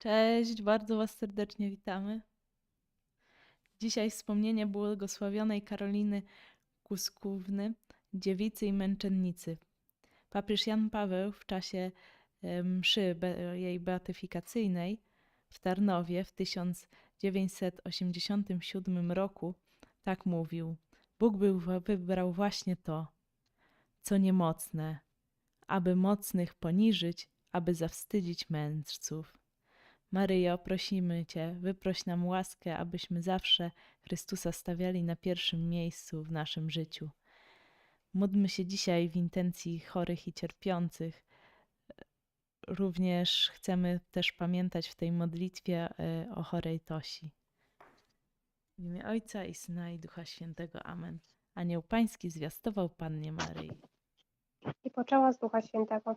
Cześć, bardzo Was serdecznie witamy. Dzisiaj wspomnienie błogosławionej Karoliny Kuskówny, dziewicy i męczennicy. Papież Jan Paweł w czasie e, mszy jej beatyfikacyjnej w Tarnowie w 1987 roku tak mówił: Bóg był, wybrał właśnie to, co niemocne, aby mocnych poniżyć, aby zawstydzić mędrców. Maryjo, prosimy Cię, wyproś nam łaskę, abyśmy zawsze Chrystusa stawiali na pierwszym miejscu w naszym życiu. Módlmy się dzisiaj w intencji chorych i cierpiących. Również chcemy też pamiętać w tej modlitwie e, o chorej Tosi. W imię Ojca i Syna i Ducha Świętego. Amen. Anioł Pański zwiastował Pannie Maryi. i poczęła z Ducha Świętego.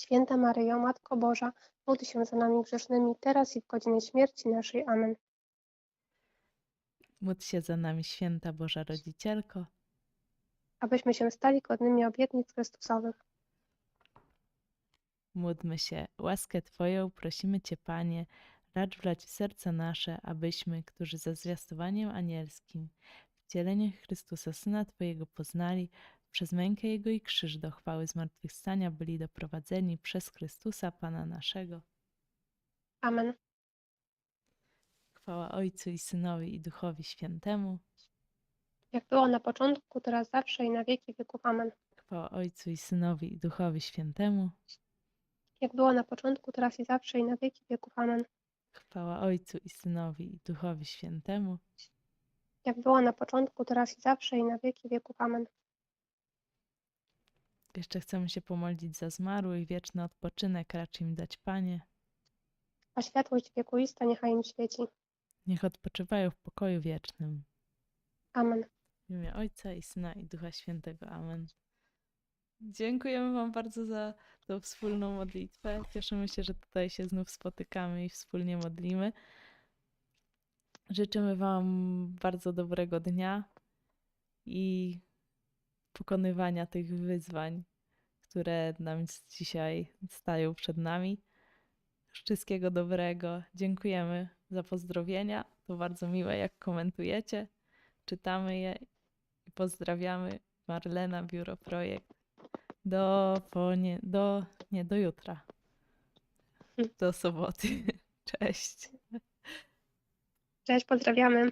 Święta Maryjo, Matko Boża, módl się za nami grzesznymi, teraz i w godzinę śmierci naszej. Amen. Módl się za nami, święta Boża Rodzicielko, Abyśmy się stali godnymi obietnic Chrystusowych. módlmy się. Łaskę Twoją prosimy Cię, Panie, racz wlać w serce nasze, abyśmy, którzy za zwiastowaniem anielskim, wcielenie Chrystusa, Syna Twojego poznali, przez mękę Jego i krzyż do chwały zmartwychwstania byli doprowadzeni przez Chrystusa, Pana naszego. Amen. Chwała Ojcu i Synowi i Duchowi Świętemu. Jak było na początku, teraz zawsze i na wieki wieków. Amen. Chwała Ojcu i Synowi i Duchowi Świętemu. Jak było na początku, teraz i zawsze i na wieki wieków. Amen. Chwała Ojcu i Synowi i Duchowi Świętemu. Jak było na początku, teraz i zawsze i na wieki wieków. Amen. Jeszcze chcemy się pomodlić za zmarłych, wieczny odpoczynek racz im dać, Panie. A światłość wiekuista niechaj im świeci. Niech odpoczywają w pokoju wiecznym. Amen. W imię Ojca i Syna i Ducha Świętego. Amen. Dziękujemy Wam bardzo za tą wspólną modlitwę. Cieszymy się, że tutaj się znów spotykamy i wspólnie modlimy. Życzymy Wam bardzo dobrego dnia i pokonywania tych wyzwań, które nam dzisiaj stają przed nami. Wszystkiego dobrego. Dziękujemy za pozdrowienia. To bardzo miłe, jak komentujecie. Czytamy je i pozdrawiamy. Marlena, Biuro Projekt. Do ponie... do... nie, do jutra. Do soboty. Cześć. Cześć, pozdrawiamy.